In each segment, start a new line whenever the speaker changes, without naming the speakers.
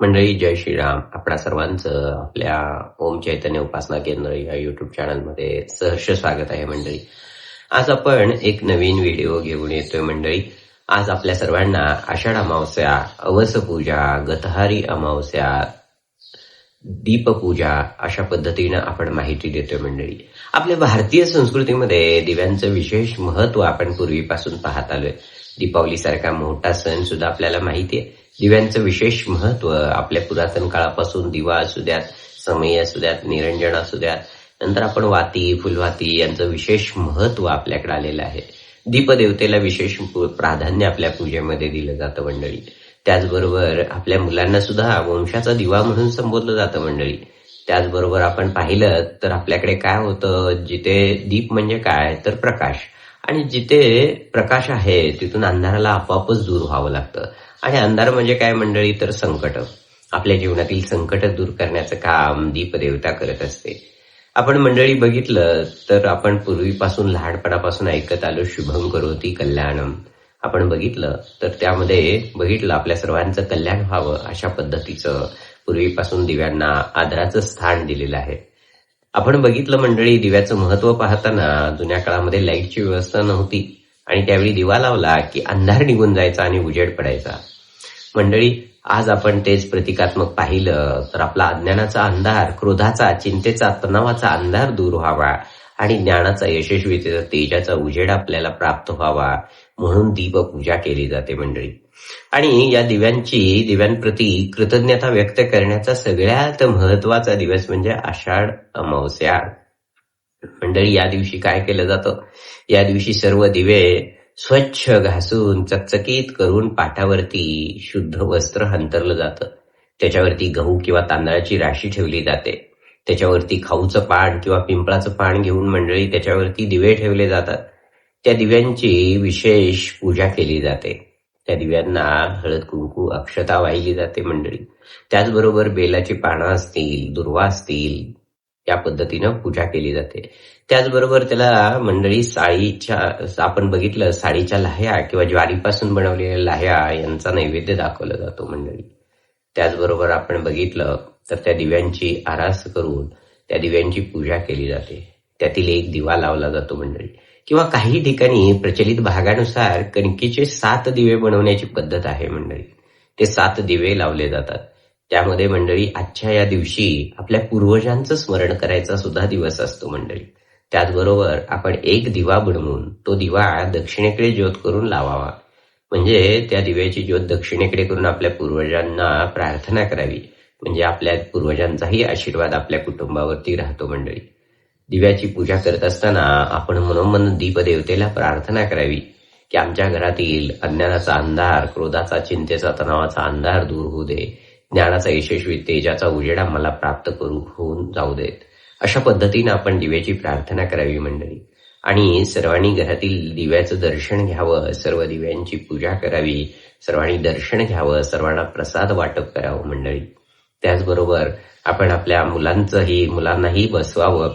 मंडळी जय श्रीराम. आपणा सर्वांचं आपल्या ओम चैतन्य उपासना केंद्र या युट्यूब चॅनलमध्ये सहर्ष स्वागत आहे मंडळी. आज आपण एक नवीन व्हिडिओ घेऊन येतोय मंडळी. आज आपल्या सर्वांना आषाढ अमावस्या अवस पूजा गतहारी अमावस्या दीपपूजा अशा पद्धतीनं आपण माहिती देतोय मंडळी. आपल्या भारतीय संस्कृतीमध्ये दिव्यांचं विशेष महत्त्व आपण पूर्वीपासून पाहत आलोय. दीपावली सारखा मोठा सण सुद्धा आपल्याला माहिती आहे दिव्यांचं विशेष महत्त्व आपल्या पुरातन काळापासून दिवा असू द्यात समय असू द्यात निरंजन असू द्यात नंतर आपण वाती फुलवाती यांचं विशेष महत्त्व आपल्याकडे आलेलं आहे. दीपदेवतेला विशेष प्राधान्य आपल्या पूजेमध्ये दिलं जातं मंडळी. त्याचबरोबर आपल्या मुलांना सुद्धा वंशाचा दिवा म्हणून संबोधलं जातं मंडळी. त्याचबरोबर आपण पाहिलं तर आपल्याकडे काय होतं जिथे दीप म्हणजे काय तर प्रकाश. आणि जिथे प्रकाश आहे तिथून अंधाराला आपोआपच दूर व्हावं लागतं. आणि अंधार म्हणजे काय मंडळी? तर संकट. आपल्या जीवनातील संकट दूर करण्याचं काम दीपदेवता करत असते. आपण मंडळी बघितलं तर आपण पूर्वीपासून लहानपणापासून ऐकत आलो शुभम करोती कल्याणम. आपण बघितलं तर त्यामध्ये बघितलं आपल्या सर्वांचं कल्याण व्हावं अशा पद्धतीचं पूर्वीपासून दिव्यांना आदराचं स्थान दिलेलं आहे. आपण बघितलं मंडळी दिव्याचं महत्त्व पाहताना जुन्या काळामध्ये लाईटची व्यवस्था नव्हती. आणि त्यावेळी दिवा लावला की अंधार निघून जायचा आणि उजेड पडायचा. मंडळी आज आपण तेच प्रतिकात्मक पाहिलं तर आपला अज्ञानाचा अंधार क्रोधाचा चिंतेचा तणावाचा अंधार दूर व्हावा. आणि ज्ञानाचा यशस्वीतेचा तेजाचा उजेड आपल्याला प्राप्त व्हावा म्हणून दीपपूजा केली जाते मंडळी. आणि या दिव्यांची दिव्यांप्रती कृतज्ञता व्यक्त करण्याचा सगळ्यात महत्त्वाचा दिवस म्हणजे आषाढ अमावस्या. मंडळी या दिवशी काय केलं जातं? या दिवशी सर्व दिवे स्वच्छ घासून चकचकीत करून पाठावरती शुद्ध वस्त्र हंतरलं जातं. त्याच्यावरती गहू किंवा तांदळाची राशी ठेवली जाते. त्याच्यावरती खाऊचं पान किंवा पिंपळाचं पान घेऊन मंडळी त्याच्यावरती दिवे ठेवले जातात. त्या दिव्यांची विशेष पूजा केली जाते. त्या दिव्यांना हळद कुंकू अक्षता वाहिली जाते मंडळी. त्याचबरोबर बेलाची पानं असतील दुर्वा असतील या पद्धतीनं पूजा केली जाते. त्याचबरोबर त्याला मंडळी साळीच्या आपण बघितलं साडीच्या लाह्या किंवा ज्वारीपासून बनवलेल्या लाह्या यांचा नैवेद्य दाखवला जातो मंडळी. त्याचबरोबर आपण बघितलं तर त्या दिव्यांची आरास करून त्या दिव्यांची पूजा केली जाते. त्यातील एक दिवा लावला जातो मंडळी. किंवा काही ठिकाणी प्रचलित भागानुसार कणकीचे सात दिवे बनवण्याची पद्धत आहे मंडळी. ते सात दिवे लावले जातात. त्यामध्ये मंडळी आजच्या या दिवशी आपल्या पूर्वजांचं स्मरण करायचा सुद्धा दिवस असतो मंडळी. त्याचबरोबर आपण एक दिवा बनवून तो दिवा दक्षिणेकडे ज्योत करून लावावा. म्हणजे त्या दिव्याची ज्योत दक्षिणेकडे करून आपल्या पूर्वजांना प्रार्थना करावी. म्हणजे आपल्या पूर्वजांचाही आशीर्वाद आपल्या कुटुंबावरती राहतो मंडळी. दिव्याची पूजा करत असताना आपण मनोमन दीपदेवतेला प्रार्थना करावी की आमच्या घरातील अज्ञानाचा अंधार क्रोधाचा चिंतेचा तणावाचा अंधार दूर होऊ दे. ज्ञानाचा यशस्वी तेजाचा उजेडा मला प्राप्त करू होऊन जाऊ देत. अशा पद्धतीनं आपण दिव्याची प्रार्थना करावी मंडळी. आणि सर्वांनी घरातील दिव्याचं दर्शन घ्यावं सर्व दिव्यांची पूजा करावी सर्वांनी दर्शन घ्यावं सर्वांना प्रसाद वाटप करावं मंडळी. त्याचबरोबर आपण आपल्या मुलांचंही मुलांनाही बसवावं.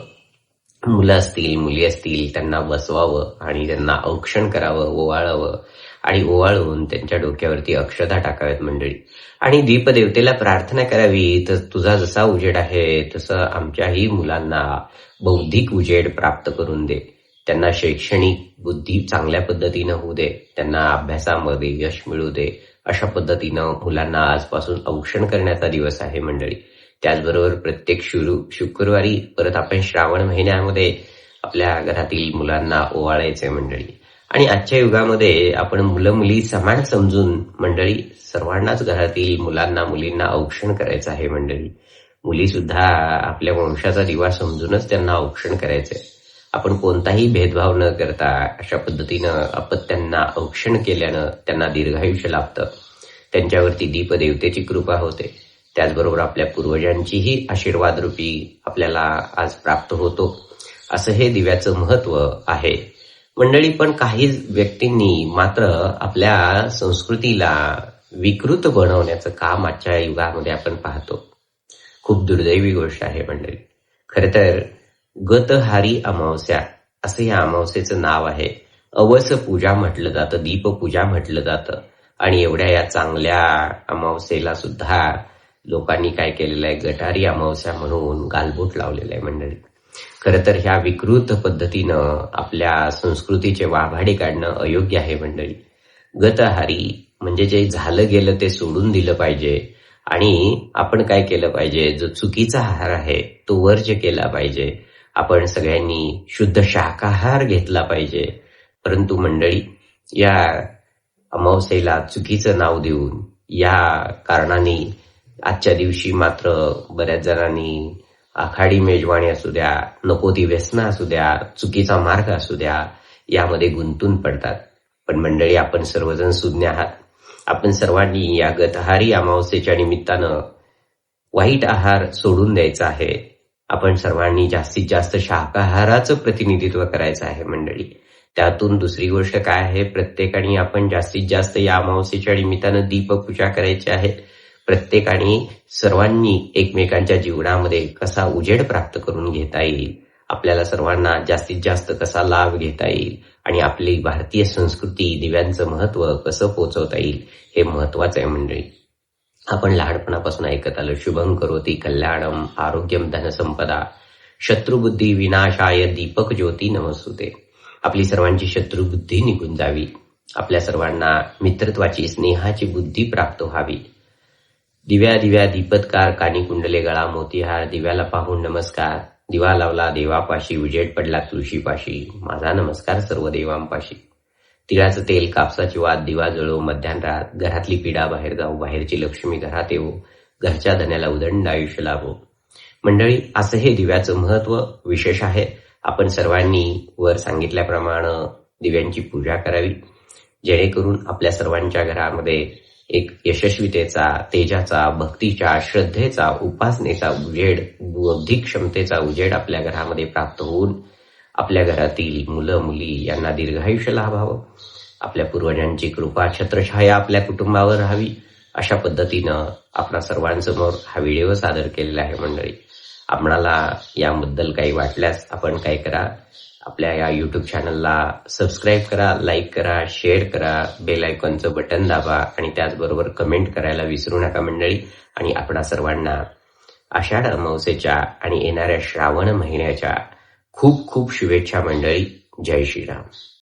मुलं असतील मुली असतील त्यांना बसवावं आणि त्यांना औक्षण करावं ओवाळावं आणि ओवाळून त्यांच्या डोक्यावरती अक्षता टाकाव्यात मंडळी. आणि दीपदेवतेला प्रार्थना करावी तर तुझा जसा उजेड आहे तसं आमच्याही मुलांना बौद्धिक उजेड प्राप्त करून दे. त्यांना शैक्षणिक बुद्धी चांगल्या पद्धतीनं होऊ दे त्यांना अभ्यासामध्ये यश मिळू दे अशा पद्धतीनं मुलांना आजपासून औक्षण करण्याचा दिवस आहे मंडळी. त्याचबरोबर प्रत्येक शुरू शुक्रवारी परत आपण श्रावण महिन्यामध्ये आपल्या घरातील मुलांना ओवाळायचे मंडळी. आणि आजच्या युगामध्ये आपण मुलं मुली समान समजून मंडळी सर्वांनाच घरातील मुलांना मुलींना औक्षण करायचं आहे मंडळी. मुली सुद्धा आपल्या वंशाचा दिवा समजूनच त्यांना औक्षण करायचंय. आपण कोणताही भेदभाव न करता अशा पद्धतीनं अपत्यांना औक्षण केल्यानं त्यांना दीर्घायुष्य लाभतं. त्यांच्यावरती दीपदेवतेची कृपा होते. त्याचबरोबर आपल्या पूर्वजांचीही आशीर्वाद रूपी आपल्याला आज प्राप्त होतो. असं हे दिव्याचं महत्त्व आहे. मंडळी पण काही व्यक्तींनी मात्र आपल्या संस्कृतीला विकृत बनवण्याचं काम आजच्या युगामध्ये आपण पाहतो. खूप दुर्दैवी गोष्ट आहे मंडळी. खर तर गतहारी अमावस्या असं या अमावस्येचं नाव आहे. अवस पूजा म्हटलं जातं दीपपूजा म्हटलं जातं. आणि एवढ्या या चांगल्या अमावस्येला सुद्धा लोकांनी काय केलेलं आहे? गटारी अमावस्या म्हणून गालबोट लावलेलं आहे मंडळी. खरं तर ह्या विकृत पद्धतीनं आपल्या संस्कृतीचे वाभाडे काढणं अयोग्य आहे मंडळी. गतहारी म्हणजे जे झालं गेलं ते सोडून दिलं पाहिजे. आणि आपण काय केलं पाहिजे? जो चुकीचा आहार आहे तो वर्ज केला पाहिजे. आपण सगळ्यांनी शुद्ध शाकाहार घेतला पाहिजे. परंतु मंडळी या अमावस्येला चुकीचं नाव देऊन या कारणाने आजच्या दिवशी मात्र बऱ्याच जणांनी आखाडी मेजवानी असू द्या नको ती व्यसना असू द्या चुकीचा मार्ग असू द्या यामध्ये गुंतून पडतात. पण मंडळी आपण सर्वजण सुज्ञ आहात. आपण सर्वांनी या गतहारी अमावस्येच्या निमित्तानं वाईट आहार सोडून द्यायचा आहे. आपण सर्वांनी जास्तीत जास्त शाकाहाराचं प्रतिनिधित्व करायचं आहे मंडळी. त्यातून दुसरी गोष्ट काय आहे? प्रत्येकाने आपण जास्तीत जास्त या अमावस्येच्या निमित्तानं दीपपूजा करायची आहे. प्रत्येकाने सर्वांनी एकमेकांच्या जीवनामध्ये कसा उजेड प्राप्त करून घेता येईल? आपल्याला सर्वांना जास्तीत जास्त कसा लाभ घेता येईल? आणि आपली भारतीय संस्कृती दिव्यांचं महत्त्व कसं पोचवता येईल? हे महत्वाचं आहे मंडळी. आपण लहानपणापासून ऐकत आलो. शुभम करोती कल्याणम आरोग्यम धनसंपदा शत्रुबुद्धी विनाशाय दीपक ज्योती नमस्तुते. आपली सर्वांची शत्रुबुद्धी निघून जावी. आपल्या सर्वांना मित्रत्वाची स्नेहाची बुद्धी प्राप्त व्हावी. दिव्या दिव्या दीपत्कार कानी कुंडले गळा मोतीहार दिव्याला पाहून नमस्कार. दिवा लावला देवापाशी उजेड पडला तुळशीपाशी. माझा नमस्कार सर्व देवांपाशी. तिळाचं तेल कापसाची वाद दिवा जळो मध्यान्हात घरातली पिढा बाहेर जाऊ बाहेरची लक्ष्मी घरात येऊ घरच्या धन्याला उदंड आयुष्य लाभो. मंडळी असं हे दिव्याचं महत्त्व विशेष आहे. आपण सर्वांनी वर सांगितल्याप्रमाणे दिव्यांची पूजा करावी. जेणेकरून आपल्या सर्वांच्या घरामध्ये एक यशस्वीतेचा तेजाचा भक्तीच्या श्रद्धेचा उपासनेचा उजेड बौद्धिक क्षमतेचा उजेड आपल्या घरामध्ये प्राप्त होऊन आपल्या घरातील मुलं मुली यांना दीर्घायुष्य लाभावं. आपल्या पूर्वजांची कृपा छत्रछाया आपल्या कुटुंबावर राहावी. अशा पद्धतीनं आपणा सर्वांसमोर हा व्हिडिओ सादर केलेला आहे मंडळी. आपणाला याबद्दल काही वाटल्यास आपण काय करा? आपल्या या युट्यूब चॅनलला सबस्क्राईब करा लाईक करा शेअर करा बेल आयकॉनचं बटन दाबा आणि त्याचबरोबर कमेंट करायला विसरू नका मंडळी. आणि आपणा सर्वांना आषाढ अमावसेच्या आणि येणाऱ्या श्रावण महिन्याच्या खूप खूप शुभेच्छा मंडळी. जय श्रीराम.